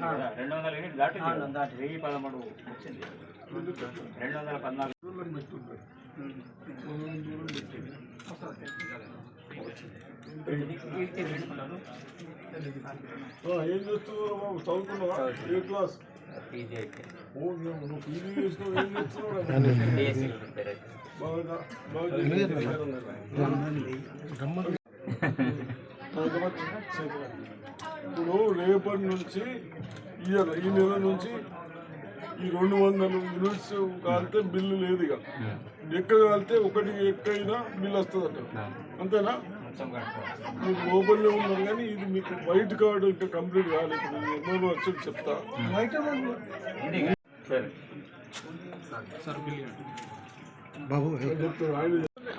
వచ్చింది కదా. రెండు వందల యూనిట్ దాటింది కదా. వెయ్యి పదమూడు వచ్చింది. రెండు వందల పద్నాలుగు. ఏం చేస్తున్నావు? బాబు చదువుకున్నావా ఏ క్లాస్ ఓ నువ్వు పీజీ చేసినావు ఏం చేస్తున్నావు? బాగా ఇప్పుడు రేపటి నుంచి ఇయర్ ఈ నెల నుంచి ఈ రెండు వందల యూనిట్స్ కాలితే బిల్లు లేదు ఇక ఎక్క కాలితే ఒకటి ఎక్కైనా బిల్లు వస్తుందట అంతేనా మీకు ఓపెన్లో ఉన్నారు కానీ ఇది మీకు వైట్ కార్డు ఇంకా కంప్లీట్ కాలేదు ఎన్నో వచ్చి చెప్తా చెప్తాను.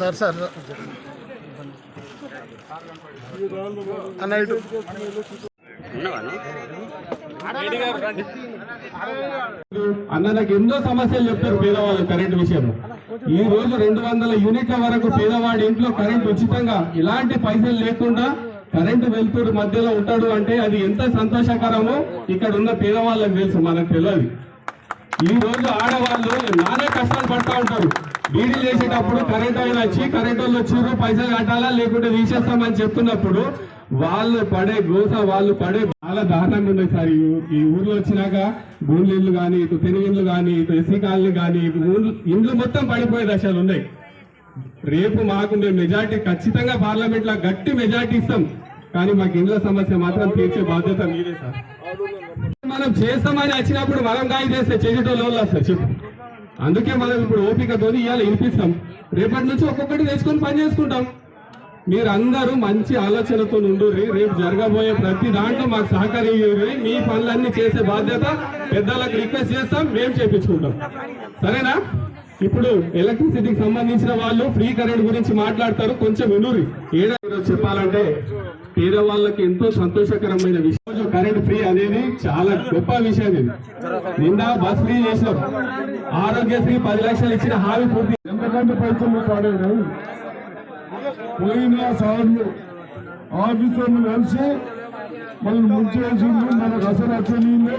Sir sir. ఎన్నో సమస్యలు చెప్తారు పేదవాళ్ళు కరెంట్ విషయంలో. ఈ రోజు రెండు వందల యూనిట్ల వరకు పేదవాడి ఇంట్లో కరెంట్ ఉచితంగా ఇలాంటి పైసలు లేకుండా కరెంటు వెళ్తూ మధ్యలో ఉంటాడు అంటే అది ఎంత సంతోషకరమో ఇక్కడ ఉన్న పేదవాళ్ళకి తెలుసు మనకు తెలియదు. ఈ రోజు ఆడవాళ్ళు నానే కష్టాలు పడతా ఉంటారు. బీడీ చేసేటప్పుడు కరెంట్ ఆయన వచ్చి కరెంట్ వాళ్ళు వచ్చిర్రు పైసలు కట్టాలా లేకుంటే తీసేస్తామని చెప్తున్నప్పుడు వాళ్ళు పడే గోస వాళ్ళు పడే చాలా దారుణంగా ఉన్నాయి సార్. ఈ ఊర్లో వచ్చినాక గూండ్లు ఇల్లు కానీ ఇటు పెనుగు ఇల్లు కానీ ఇటు ఎస్సీ కాలనీ కానీ ఇండ్లు మొత్తం పడిపోయే దశలు ఉన్నాయి. రేపు మాకుండే మెజార్టీ ఖచ్చితంగా పార్లమెంట్లో గట్టి మెజార్టీ ఇస్తాం. కానీ మాకు ఇండ్ల సమస్య మాత్రం తీర్చే బాధ్యత మీదే సార్. మనం చేస్తామని వచ్చినప్పుడు మనం గాయ చేస్తే చేసేటోళ్ళు వాళ్ళు వస్తారు చెప్పు. అందుకే మనం ఇప్పుడు ఓపికతో ఇవాళ వినిపిస్తాం. రేపటి నుంచి ఒక్కొక్కటి తెచ్చుకొని పని చేసుకుంటాం. మీరు అందరూ మంచి ఆలోచనతో ఉండు రేపు జరగబోయే ప్రతి దాంట్లో మాకు సహకరి మీ పనులన్నీ చేసే బాధ్యత పెద్దలకు రిక్వెస్ట్ చేస్తాం మేము చేపించుకుంటాం. సరేనా? ఇప్పుడు ఎలక్ట్రిసిటీకి సంబంధించిన వాళ్ళు ఫ్రీ కరెంట్ గురించి మాట్లాడతారు కొంచెం వినూరి. ఏడా చెప్పాలంటే పేదవాళ్ళకి ఎంతో సంతోషకరమైన విషయం. కరెంట్ ఫ్రీ అనేది చాలా గొప్ప విషయం ఇది. నిన్న బస్ ఫ్రీ చేసినాం. ఆరోగ్యశ్రీ పది లక్షలు ఇచ్చిన హామీ పూర్తి ఎంతకంటే పైసలు పాడాడు పోయిన సార్లు ఆఫీసర్లు కలిసి మనం ముంచేసింది మనకు అసలు అచ్చనింది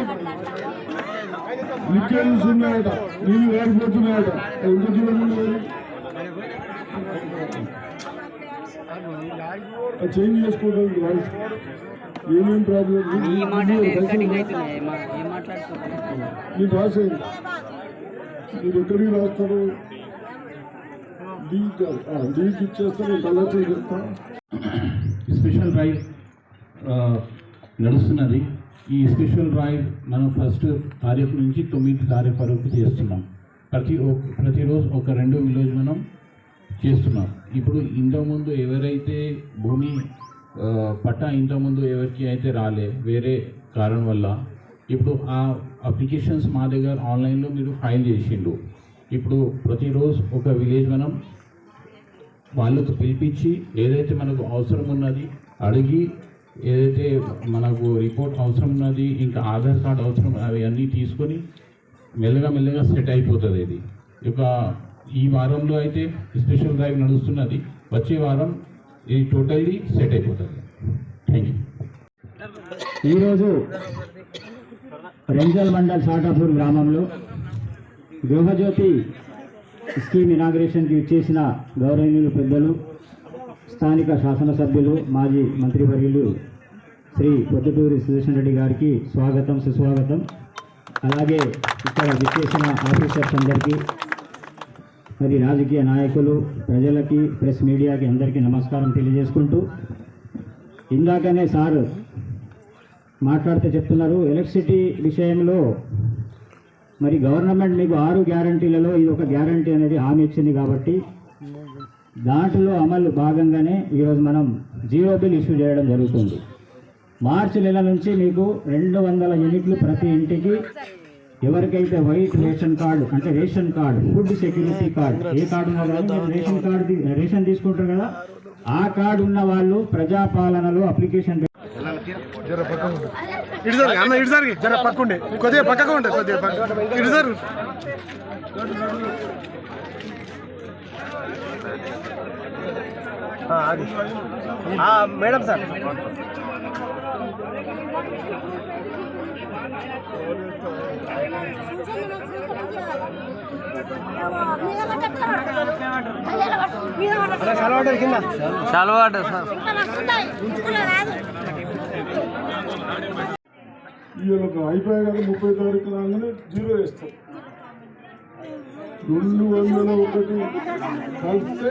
లీకేజెస్ ఉన్నాయట నీళ్ళు వేడిపోతున్నాయట ఎందుకు ఇవ్వలేదు? చేంజ్ చేసుకోవడానికి వాయిస్ ఏమేం ప్రాబ్లం ఈ మాటలు కటింగ్ అవుతున్నాయి మా- ఏం మాట్లాడుతున్నారు మీరు ఎక్కడికి రాస్తారు? స్పెషల్ డ్రైవ్ నడుస్తున్నది. ఈ స్పెషల్ డ్రైవ్ మనం ఫస్ట్ తారీఖు నుంచి తొమ్మిది తారీఖు వరకు చేస్తున్నాం. ప్రతి ప్రతిరోజు ఒక రెండు విలేజ్ మనం చేస్తున్నాం. ఇప్పుడు ఇంతకుముందు ఎవరైతే భూమి పట్టా ఇంతకుముందు ఎవరికి అయితే రాలే వేరే కారణం వల్ల ఇప్పుడు ఆ అప్లికేషన్స్ మా దగ్గర ఆన్లైన్లో మీరు ఫైల్ చేసిండు ఇప్పుడు ప్రతిరోజు ఒక విలేజ్ మనం వాళ్ళకు పిలిపించి ఏదైతే మనకు అవసరం ఉన్నది అడిగి ఏదైతే మనకు రిపోర్ట్ అవసరం ఉన్నది ఇంకా ఆధార్ కార్డ్ అవసరం అవి అన్నీ తీసుకొని మెల్లగా మెల్లగా సెట్ అయిపోతుంది ఇది. ఒక ఈ వారంలో అయితే స్పెషల్ డ్రైవ్ నడుస్తున్నది. వచ్చే వారం ఇది టోటల్లీ సెట్ అయిపోతుంది. థ్యాంక్ యూ ఈరోజు రెంజల్ మండల్ సాటాపూర్ గ్రామంలో గృహజ్యోతి స్కీమ్ ఇనాగ్రేషన్కి ఇచ్చేసిన గౌరవనీయులు పెద్దలు స్థానిక శాసనసభ్యులు మాజీ మంత్రివర్యులు శ్రీ పొద్దుటూరి సుదర్శన్ రెడ్డి గారికి స్వాగతం సుస్వాగతం. అలాగే ఇక్కడ విచ్చేసిన ఆఫీసర్స్ అందరికీ మరి రాజకీయ నాయకులు ప్రజలకి ప్రెస్ మీడియాకి అందరికీ నమస్కారం తెలియజేసుకుంటూ ఇందాకనే సార్ మాట్లాడితే చెప్తున్నారు ఎలక్ట్రిసిటీ విషయంలో మరి గవర్నమెంట్ మీకు ఆరు గ్యారంటీలలో ఇది ఒక గ్యారంటీ అనేది హామీ ఇచ్చింది కాబట్టి దాంట్లో అమలు భాగంగానే ఈరోజు మనం జీరో బిల్ ఇష్యూ చేయడం జరుగుతుంది. మార్చి నెల నుంచి మీకు రెండు వందల యూనిట్లు ప్రతి ఇంటికి ఎవరికైతే వైట్ రేషన్ కార్డు అంటే ration card food security card ఏ కార్డు రేషన్ కార్డు రేషన్ తీసుకుంటారు కదా ఆ కార్డు ఉన్న వాళ్ళు ప్రజాపాలనలో అప్లికేషన్ ఇటు సార్ అన్న ఇటు సార్ జర పక్కుండే కొద్దిగా పక్కగా ఉండే కొద్దిగా పక్క ఇటు సార్. అది. Madam sir. చలవాడు కింద చలవాడు సార్ వీళ్ళకి అయిపోయాయి కదా ముప్పై తారీఖు రాగానే జీరో వేస్తాం. రెండు వందల ఒకటి కలిస్తే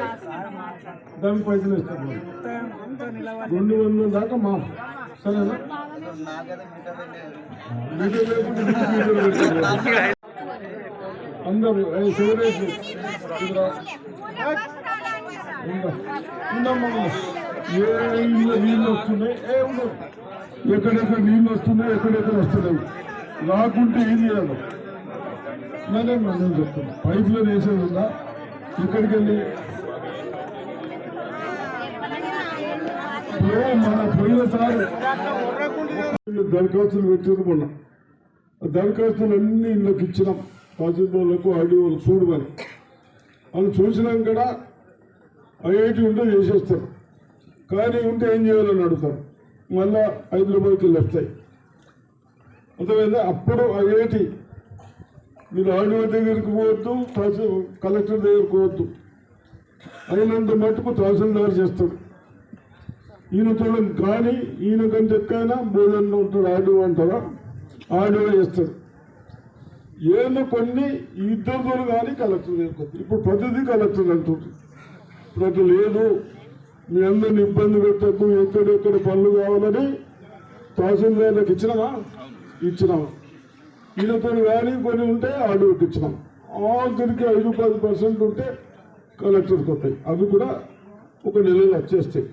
దానికి పైసలు వేస్తాం రెండు వందల దాకా మా సరేనా? అందరూ ఏ నీళ్ళు వస్తున్నాయి ఏ ఉండవు ఎక్కడెక్కడ నీళ్ళు వస్తున్నాయి ఎక్కడెక్కడ వస్తున్నాయి రాకుంటే ఏం చేయాలి నేనే నేను చెప్తాను పైపులో వేసేది ఉందా ఇక్కడికి వెళ్ళి ఇప్పుడు మన పోయినసారి దరఖాస్తులు పెట్టారు మొన్న. దరఖాస్తులు అన్ని ఇళ్ళకి ఇచ్చినాం. తహసీల్దార్లకు ఆడియోలకు చూడమని. వాళ్ళు చూసినాక కూడా ఐఐటి ఉంటే చేసేస్తారు. కానీ ఉంటే ఏం చేయాలని అడుగుతారు. మళ్ళా హైదరాబాద్కి వెళ్ళి వస్తాయి. అర్థమైందా? అప్పుడు ఐఐటి మీరు ఆడియో దగ్గరికి పోవద్దు కలెక్టర్ దగ్గరికి పోవద్దు. అయినంత మటుకు తహసీల్దార్ చేస్తాడు. ఈయనతో కానీ ఈయన కంటే ఎక్కైనా బోధన ఉంటాడు ఆడు అంటారా? ఆడు చేస్తాడు ఏదో కొన్ని ఇద్దరితో కానీ కలెక్టర్ ఇప్పుడు ప్రతిదీ కలెక్టర్ అంటుంది ఇప్పుడు లేదు మీ అందరిని ఇబ్బంది పెట్టద్దు ఎక్కడెక్కడ పనులు కావాలని తహసీల్దార్లకు ఇచ్చినామా? ఇచ్చినాము ఈయనతో కానీ కొన్ని ఉంటే ఆడియోకి ఇచ్చినాం ఆఖరికి ఐదు పది పర్సెంట్ ఉంటే కలెక్టర్కి వస్తాయి. అవి కూడా ఒక నెలలో వచ్చేస్తాయి.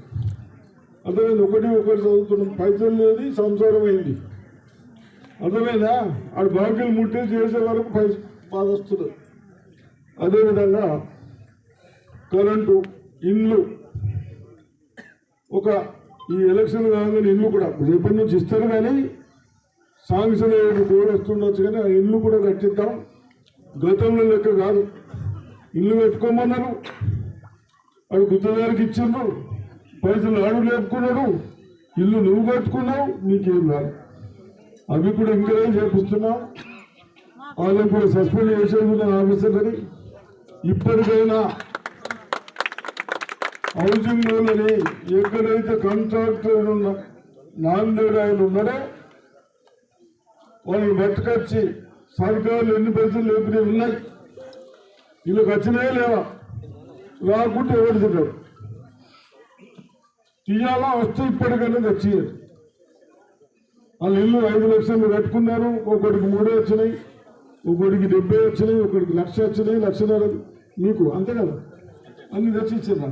అర్థమైంది? ఒకటి ఒకటి చదువుతున్నాం. పైసలు లేదు సంసారం అయింది. అర్థమైందా? ఆడు బాకీలు ముట్టి చేసే వరకు పైస బాధ వస్తుంది అదేవిధంగా కరెంటు ఇండ్లు. ఒక ఈ ఎలక్షన్ కాగానే ఇల్లు కూడా రేపటి నుంచి ఇస్తారు కానీ సాంక్షన్ అయ్యేది కోడ్ వస్తుండొచ్చు కానీ ఆ ఇల్లు కూడా కట్టిద్దాం. గతంలో లెక్క కాదు. ఇల్లు పెట్టుకోమన్నారు. వాడు గుత్తదారికి ఇచ్చిండ్రు. పైసలు ఆడు లేపుకున్నాడు. ఇల్లు నువ్వు కట్టుకున్నావు నీకేం కాదు అవి కూడా ఎంకరేజ్ చేపిస్తున్నావు వాళ్ళని కూడా సస్పెండ్ చేసేది ఉన్న ఇప్పటికైనా హౌసింగ్ లోన్లని ఎక్కడైతే కాంట్రాక్టర్ ఉన్న నాందేడ్ ఆయన ఉన్నాడో వాళ్ళని బట్టుకొచ్చి సర్కారులు ఎన్ని పైసలు లేపినవి ఉన్నాయి. వీళ్ళకి వచ్చినాయే లేవా? రాకుంటే ఎవరు తింటారు తీయాలా వస్తే ఇప్పటికైనా తెచ్చియాలి వాళ్ళ ఇల్లు ఐదు లక్షలు కట్టుకున్నారు. ఒకడికి మూడే వచ్చినాయి. ఒకడికి డెబ్బై వచ్చినాయి. ఒకడికి లక్ష వచ్చినాయి. లక్షన్నర మీకు అంతే కదా? అన్ని తెచ్చి ఇచ్చిందా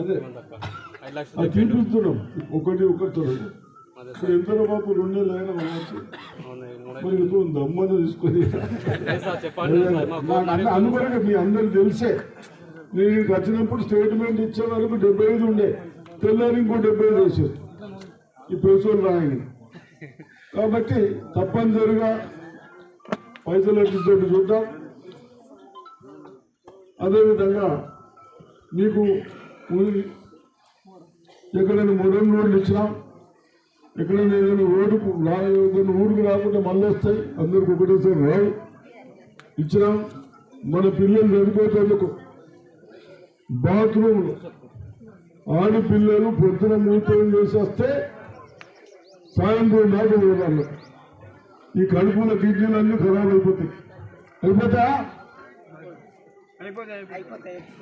అదే. చూపిస్తున్నాం ఒకటి ఒకటి ఇప్పుడు ఎంత బాబు రెండు ఇటు దమ్మని తీసుకొని. అనుకోలేక మీ అందరికి తెలిసే. నేను వచ్చినప్పుడు స్టేట్మెంట్ ఇచ్చే వరకు డెబ్బై ఐదు ఉండే. తెల్లారి ఇంకో డెబ్బై ఐదు వేసేది ఈ పెసోలు రాయని. కాబట్టి తప్పనిసరిగా పైసలు వచ్చేటట్టు చూద్దాం. అదేవిధంగా మీకు ఎక్కడైనా మూడు రోడ్లు ఇచ్చినాం. ఎక్కడైనా ఏదైనా ఓటుకు రా- ఏదైనా ఊరికి రాకుండా మళ్ళీ వస్తాయి. అందరికి ఒకటేసారి రావు. ఇచ్చినాం. మన పిల్లలు చనిపోయేందుకు బాత్రూమ్లు ఆడపిల్లలు పొద్దున మూత్రం చేసేస్తే సాయంత్రం దాకా పోదాము ఈ కడుపుల కిడ్నీలు అన్నీ ఖరాబ్ అయిపోతాయి. అయిపోతా?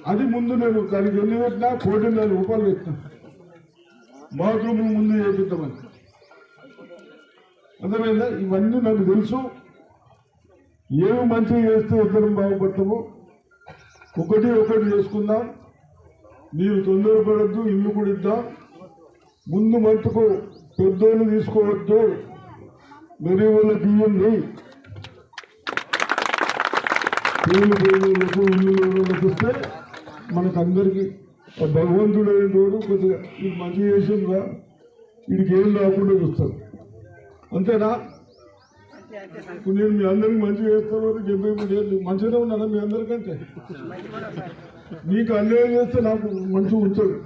అది ముందు నేను దానికి ఎన్ని పెట్టినా కోటిన్నర రూపాయలు పెట్టినా. బాత్రూమ్ ముందు చేపిద్దామని అర్థమైందా? ఇవన్నీ నాకు తెలుసు. ఏమి మంచిగా చేస్తే ఇద్దరం బాగుపడతాము? ఒకటి ఒకటి చేసుకుందాం. మీరు తొందరపడద్దు ఇల్లు కూడా ఇద్దాం. ముందు మట్టుకు పెద్దోళ్ళు తీసుకోవద్దు. గరీబులకు వాళ్ళ పేరు పేరులకు ఇల్లు లేనులకు ఇస్తే మనకు అందరికీ ఆ భగవంతుడు కొద్దిగా ఇది మంచి చేసిందా వీడికి ఏం రాకుండా చూస్తారు అంతేనా? ఇప్పుడు నేను మీ అందరికి మంచి చేస్తాను చెప్పే లేదు. మంచిగా ఉన్నారా మీ అందరికంటే? మీకు అన్యాయం చేస్తే నాకు మంచిగా ఉంచదు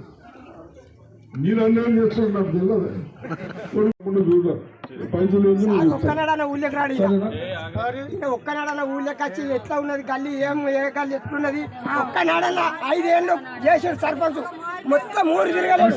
మీరు అన్యాయం చేస్తారు నాకు తెలియదు. ఇస్తాను. ఒక్కనాడన్న ఊళ్ళకి వచ్చి ఎట్లా ఉన్నది గల్లీ ఏం ఏ గల్లీ ఎట్లున్నది? ఒక్కనాడన్న ఐదేళ్ళు చేసాడు సర్పంచ్. మొత్తం ఊరు తిరగలేదు.